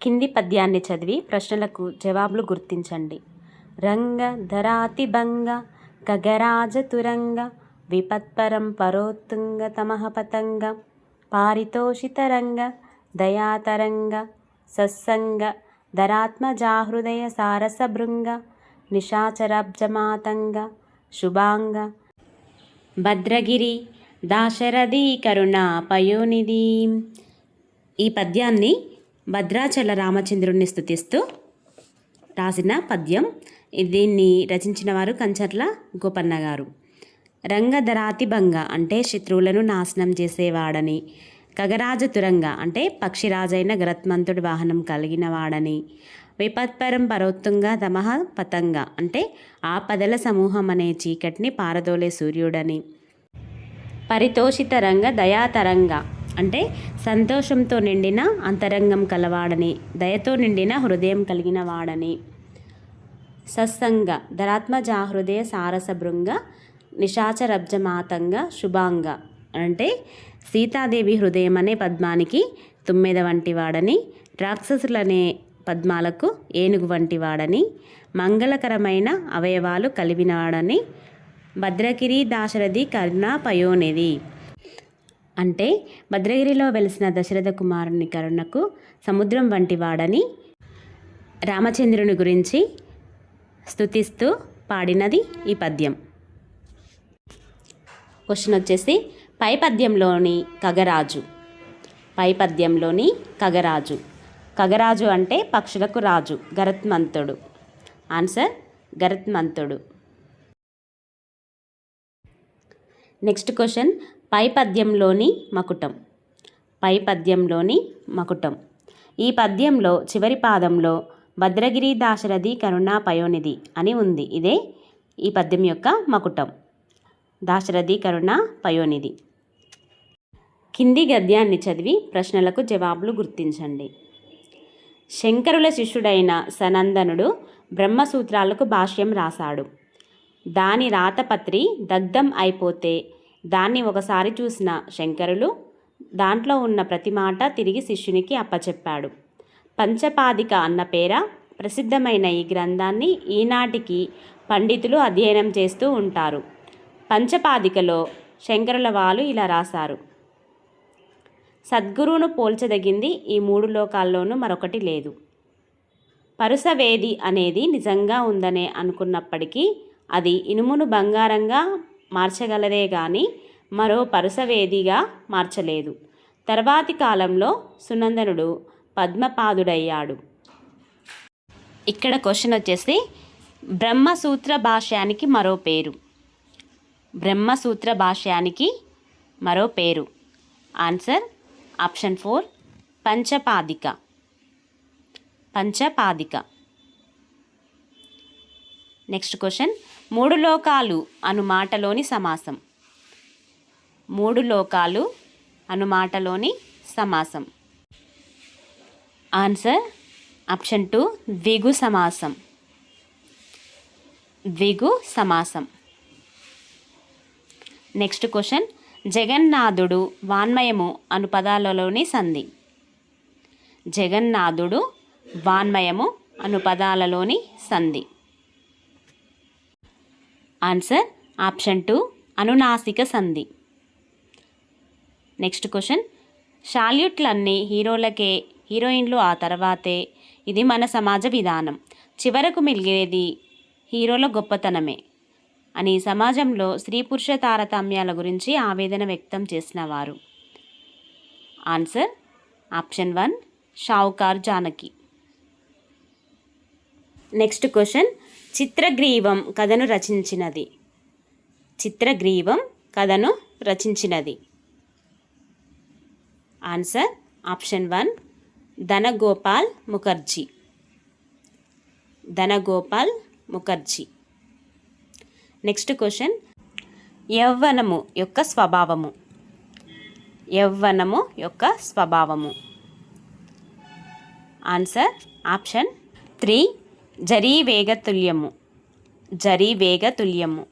కింది పద్యాన్ని చదివి ప్రశ్నలకు జవాబులు గుర్తించండి. రంగ ధరాతిభంగ గగరాజ తురంగ విపత్పరం పరోత్తుంగ తమః పతంగ పారితోషితరంగ దయాతరంగ సత్సంగ ధరాత్మజాహృదయ సారసభృంగ నిశాచరాబ్జమాతంగ శుభాంగ భద్రగిరి దాశరథి కరుణ పయోనిధి ఈ పద్యాన్ని భద్రాచల రామచంద్రుణ్ణి స్థుతిస్తూ రాసిన పద్యం. దీన్ని రచించిన వారు కంచర్ల గోపన్న గారు. రంగధరాతిభంగ అంటే శత్రువులను నాశనం చేసేవాడని ఖగరాజ తురంగ అంటే పక్షిరాజైన గరత్మంతుడి వాహనం కలిగిన వాడని విపత్పరం పరోత్తుంగ తమహ పతంగ అంటే ఆపదల సమూహం అనే చీకటిని పారదోలే సూర్యుడని. పరితోషితరంగ దయాతరంగ అంటే సంతోషంతో నిండిన అంతరంగం కలవాడని దయతో నిండిన హృదయం కలిగిన వాడని. సత్సంగ ధరాత్మజ హృదయ సారస భృంగ నిశాచరబ్జమాతంగ శుభాంగ. అంటే సీతాదేవి హృదయం అనే పద్మానికి తుమ్మెద వంటి వాడని రాక్షసులనే పద్మాలకు ఏనుగు వంటి వాడని మంగళకరమైన అవయవాలు కలిగినవాడని భద్రగిరి దాశరథి కరుణ పయోనిధి అంటే భద్రగిరిలో వెలిసిన దశరథ కుమారుని కరుణకు సముద్రం వంటి వాడని రామచంద్రుని గురించి స్తుతిస్తూ పాడినది ఈ పద్యం. క్వశ్చన్ వచ్చేసి పై పద్యంలోని కగరాజు. పై పద్యంలోని కగరాజు. కగరాజు అంటే పక్షులకు రాజు గరత్మంతుడు. ఆన్సర్ గరత్మంతుడు. నెక్స్ట్ క్వశ్చన్ పై పద్యంలోని మకుటం. పై పద్యంలోని మకుటం. ఈ పద్యంలో చివరి పాదంలో భద్రగిరి దాశరథి కరుణా పయోనిధి అని ఉంది. ఇదే ఈ పద్యం యొక్క మకుటం. దాశరథి కరుణ పయోనిధి. కింది గద్యాన్ని చదివి ప్రశ్నలకు జవాబులు గుర్తించండి. శంకరుల శిష్యుడైన సనందనుడు బ్రహ్మసూత్రాలకు భాష్యం రాశాడు. దాని రాతపత్రి దగ్ధం అయిపోతే దాన్ని ఒకసారి చూసిన శంకరులు దాంట్లో ఉన్న ప్రతి మాట తిరిగి శిష్యునికి అప్పచెప్పాడు. పంచపాదిక అన్న పేర ప్రసిద్ధమైన ఈ గ్రంథాన్ని ఈనాటికి పండితులు అధ్యయనం చేస్తూ ఉంటారు. పంచపాదికలో శంకరుల వాళ్ళు ఇలా రాశారు. సద్గురువును పోల్చదగింది ఈ మూడు లోకాల్లోనూ మరొకటి లేదు. పరుసవేది అనేది నిజంగా ఉందనే అనుకున్నప్పటికీ అది ఇనుమును బంగారంగా మార్చగలదే కానీ మరో పరుసవేదిగా మార్చలేదు. తర్వాతి కాలంలో సునందనుడు పద్మపాదుడయ్యాడు. ఇక్కడ క్వశ్చన్ వచ్చేసి బ్రహ్మసూత్ర భాష్యానికి మరో పేరు. బ్రహ్మసూత్ర భాష్యానికి మరో పేరు. ఆన్సర్ ఆప్షన్ ఫోర్ పంచపాదిక. పంచపాదిక. నెక్స్ట్ క్వశ్చన్ మూడు లోకాలు అను మాటలోని సమాసం. మూడు లోకాలు అను మాటలోని సమాసం. ఆన్సర్ ఆప్షన్ టూ ద్విగు సమాసం. ద్విగు సమాసం. నెక్స్ట్ క్వశ్చన్ జగన్నాథుడు వాన్మయము అను పదాలలోని సంధి. జగన్నాథుడు వాన్మయము అను పదాలలోని సంధి. ఆన్సర్ ఆప్షన్ టూ అనునాసిక సంధి. నెక్స్ట్ క్వశ్చన్ షాల్యూట్లన్నీ హీరోలకే హీరోయిన్లు ఆ తర్వాతే. ఇది మన సమాజ విధానం. చివరకు మిగిలేది హీరోల గొప్పతనమే అని సమాజంలో స్త్రీ పురుష తారతమ్యాల గురించి ఆవేదన వ్యక్తం చేసిన వారు. Answer option one Shavukar Janaki. Next question Chitragreevam కథను రచించినది. చిత్రగ్రీవం కథను రచించినది. Answer option one Dhan Gopal Mukherjee. Dhan Gopal Mukherjee. Next question యవ్వనము యొక్క స్వభావము. యవ్వనము యొక్క స్వభావము. ఆన్సర్ ఆప్షన్ త్రీ జరీ వేగతుల్యము జరీ వేగతుల్యము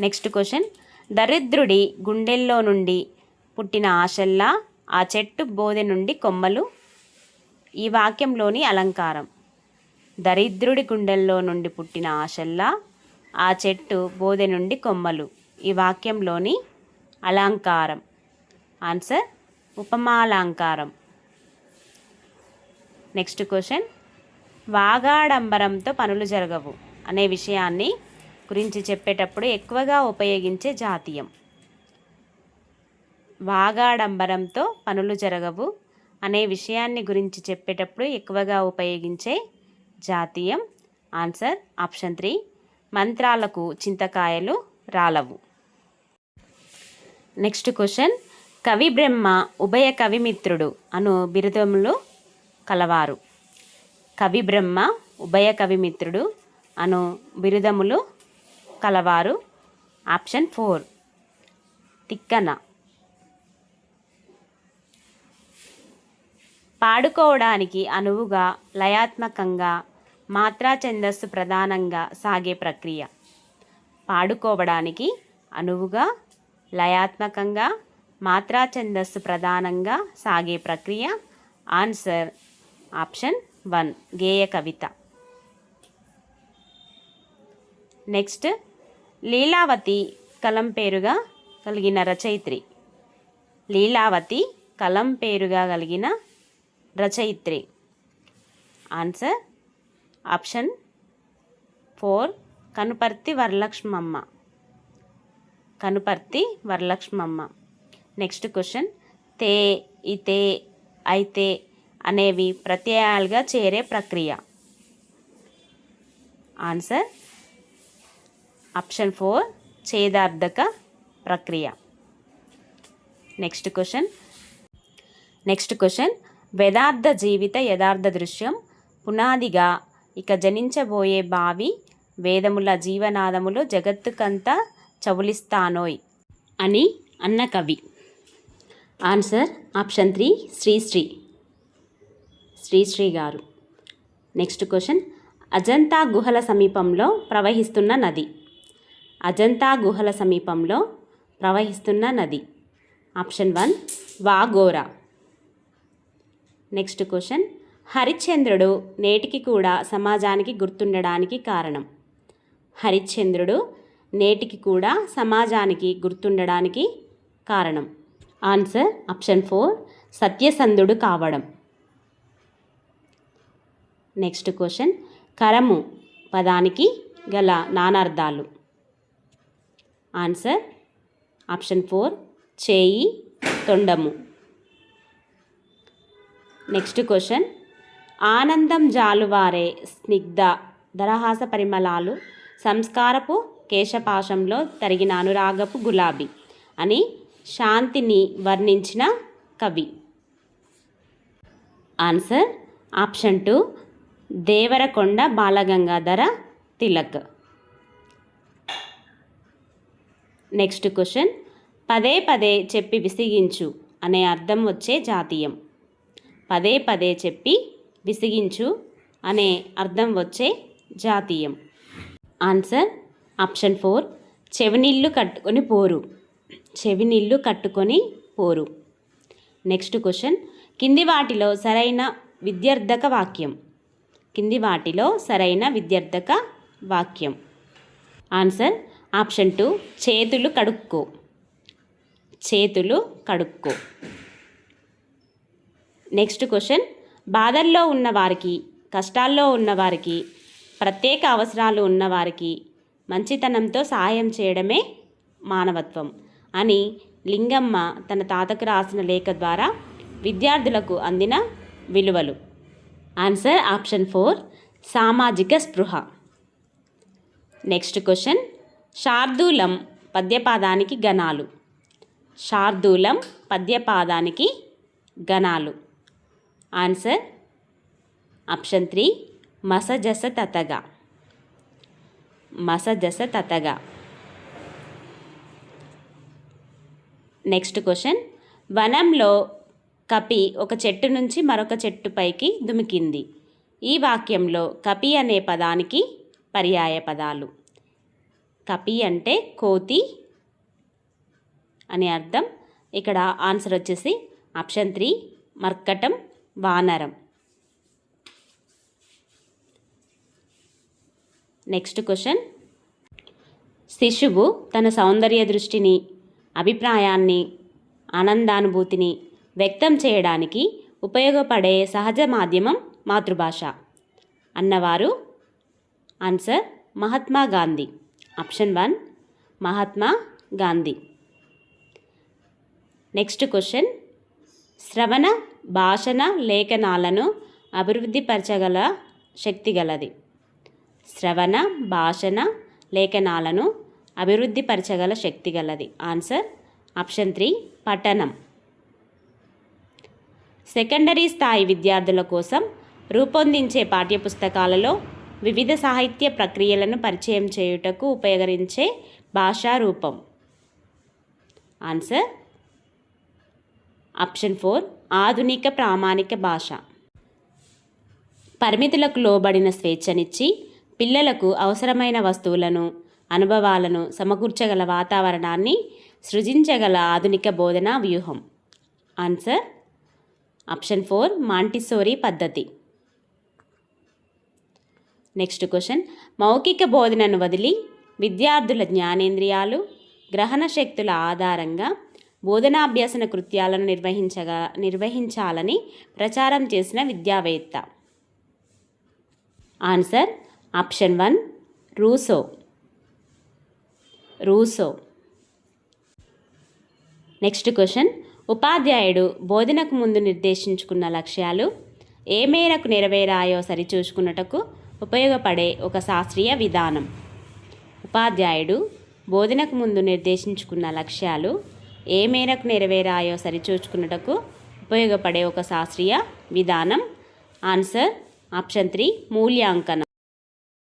నెక్స్ట్ క్వశ్చన్ దరిద్రుడి గుండెల్లో నుండి పుట్టిన ఆశల్లా ఆ చెట్టు బోధె నుండి కొమ్మలు? ఈ వాక్యంలోని అలంకారం. దరిద్రుడి గుండెల్లో నుండి పుట్టిన ఆశల్లా ఆ చెట్టు బోధె నుండి కొమ్మలు? ఈ వాక్యంలోని అలంకారం. ఆన్సర్ ఉపమాలంకారం. నెక్స్ట్ క్వశ్చన్ వాగాడంబరంతో పనులు జరగవు అనే విషయాన్ని గురించి చెప్పేటప్పుడు ఎక్కువగా ఉపయోగించే జాతీయం. వాగాడంబరంతో పనులు జరగవు అనే విషయాన్ని గురించి చెప్పేటప్పుడు ఎక్కువగా ఉపయోగించే జాతీయం. Answer option three. మంత్రాలకు చింతకాయలు రాలవు. Next question. కవి బ్రహ్మ ఉభయ కవిమిత్రుడు అను బిరుదములు కలవారు. కవి బ్రహ్మ ఉభయ కవిమిత్రుడు అను బిరుదములు కలవారు. Option four Tikkana. పాడుకోవడానికి అనువుగా లయాత్మకంగా మాత్రా ఛందస్సు ప్రధానంగా సాగే ప్రక్రియ. పాడుకోవడానికి అనువుగా లయాత్మకంగా మాత్రా ఛందస్సు ప్రధానంగా సాగే ప్రక్రియ. Answer option one. గేయ కవిత. నెక్స్ట్ లీలావతి కలం పేరుగా కలిగిన రచయిత్రి. లీలావతి కలం పేరుగా కలిగిన రచయిత్రి. Answer option four Kanuparthi Varalakshmamma. Kanuparthi Varalakshmamma. Next question తే ఇతే అయితే అనేవి ప్రత్యయాలుగా చేరే ప్రక్రియ. ఆన్సర్? ఆప్షన్ ఫోర్ ఛేదార్థక ప్రక్రియ. Next question. Next question. వేదార్థ జీవిత యథార్థ దృశ్యం పునాదిగా ఇక జనించబోయే భావి వేదముల జీవనాదములు జగత్తుకంతా చవులిస్తానోయ్ అని అన్న కవి. Answer? Option three Sri Sri. Sri Sri గారు. Next question. అజంతా గుహల సమీపంలో ప్రవహిస్తున్న నది. అజంతా గుహల సమీపంలో ప్రవహిస్తున్న నది. Option one Waghora next question. హరిశ్చంద్రుడు నేటికి కూడా సమాజానికి గుర్తుండడానికి కారణం. హరిశ్చంద్రుడు నేటికి కూడా సమాజానికి గుర్తుండడానికి కారణం. ఆన్సర్ ఆప్షన్ ఫోర్ సత్యసంధుడు కావడం. నెక్స్ట్ క్వశ్చన్ కరము పదానికి గల నానార్థాలు ఆన్సర్ ఆప్షన్ ఫోర్ చేయి తొండము నెక్స్ట్ క్వశ్చన్ ఆనందం జాలువారే స్నిగ్ధ దరహాస పరిమళాలు సంస్కారపు కేశపాశంలో తరిగిన అనురాగపు గులాబీ అని శాంతిని వర్ణించిన కవి answer option two Devarakonda Balagangadhara Tilak. Next question పదే పదే చెప్పి విసిగించు అనే అర్థం వచ్చే జాతీయం. పదే పదే చెప్పి విసిగించు అనే అర్థం వచ్చే జాతీయం. ఆన్సర్ ఆప్షన్ ఫోర్ చెవినీళ్ళు కట్టుకొని పోరు. చెవినీళ్ళు కట్టుకొని పోరు. నెక్స్ట్ క్వశ్చన్ కింది వాటిలో సరైన విద్యార్థక వాక్యం. కింది వాటిలో సరైన విద్యార్థక వాక్యం. ఆన్సర్ ఆప్షన్ టూ చేతులు కడుక్కో. చేతులు కడుక్కో. నెక్స్ట్ క్వశ్చన్ బాధల్లో ఉన్నవారికి కష్టాల్లో ఉన్నవారికి ప్రత్యేక అవసరాలు ఉన్నవారికి మంచితనంతో సహాయం చేయడమే మానవత్వం అని లింగమ్మ తన తాతకు రాసిన లేఖ ద్వారా విద్యార్థులకు అందిన విలువలు. ఆన్సర్ ఆప్షన్ ఫోర్ సామాజిక స్పృహ నెక్స్ట్ క్వశ్చన్ శార్దూలం పద్యపాదానికి గణాలు శార్దూలం పద్యపాదానికి గణాలు ఆన్సర్ ఆప్షన్ త్రీ మసజస తతగా మసజస తతగా నెక్స్ట్ క్వశ్చన్ వనంలో కపి ఒక చెట్టు నుంచి మరొక చెట్టు పైకి దుమికింది. ఈ వాక్యంలో కపి అనే పదానికి పర్యాయ పదాలు. కపి అంటే కోతి అనే అర్థం. ఇక్కడ ఆన్సర్ వచ్చేసి ఆప్షన్ త్రీ మర్కటం వానరం. Next question. శిశువు తన సౌందర్య దృష్టిని అభిప్రాయాన్ని ఆనందానుభూతిని వ్యక్తం చేయడానికి ఉపయోగపడే సహజ మాధ్యమం మాతృభాష. అన్నవారు answer Mahatma Gandhi. Option one Mahatma Gandhi. Next question. శ్రవణ భాషణ లేఖనాలను అభివృద్ధిపరచగల శక్తి గలది. శ్రవణ భాషణ లేఖనాలను అభివృద్ధిపరచగల శక్తి గలది. ఆన్సర్ ఆప్షన్ త్రీ పఠనం. సెకండరీ స్థాయి విద్యార్థుల కోసం రూపొందించే పాఠ్యపుస్తకాలలో వివిధ సాహిత్య ప్రక్రియలను పరిచయం చేయుటకు ఉపయోగించే భాషా రూపం. ఆన్సర్ ఆప్షన్ ఫోర్ ఆధునిక ప్రామాణిక భాష. పరిమితులకు లోబడిన స్వేచ్ఛనిచ్చి పిల్లలకు అవసరమైన వస్తువులను అనుభవాలను సమకూర్చగల వాతావరణాన్ని సృజించగల ఆధునిక బోధనా వ్యూహం. ఆన్సర్ ఆప్షన్ ఫోర్ మాంటిసోరీ పద్ధతి. నెక్స్ట్ క్వశ్చన్ మౌఖిక బోధనను వదిలి విద్యార్థుల జ్ఞానేంద్రియాలు గ్రహణ శక్తుల ఆధారంగా బోధనాభ్యసన కృత్యాలను నిర్వహించగా నిర్వహించాలని ప్రచారం చేసిన విద్యావేత్త. Answer option one Rousseau Rousseau next question ఉపాధ్యాయుడు బోధనకు ముందు నిర్దేశించుకున్న లక్ష్యాలు ఏ మేరకు నెరవేరాయో సరిచూసుకున్నటకు ఉపయోగపడే ఒక శాస్త్రీయ విధానం. ఉపాధ్యాయుడు బోధనకు ముందు నిర్దేశించుకున్న లక్ష్యాలు ఏ మేరకు నెరవేరాయో సరిచూచుకున్నటకు ఉపయోగపడే ఒక శాస్త్రీయ విధానం. ఆన్సర్ ఆప్షన్ త్రీ మూల్యాంకనం.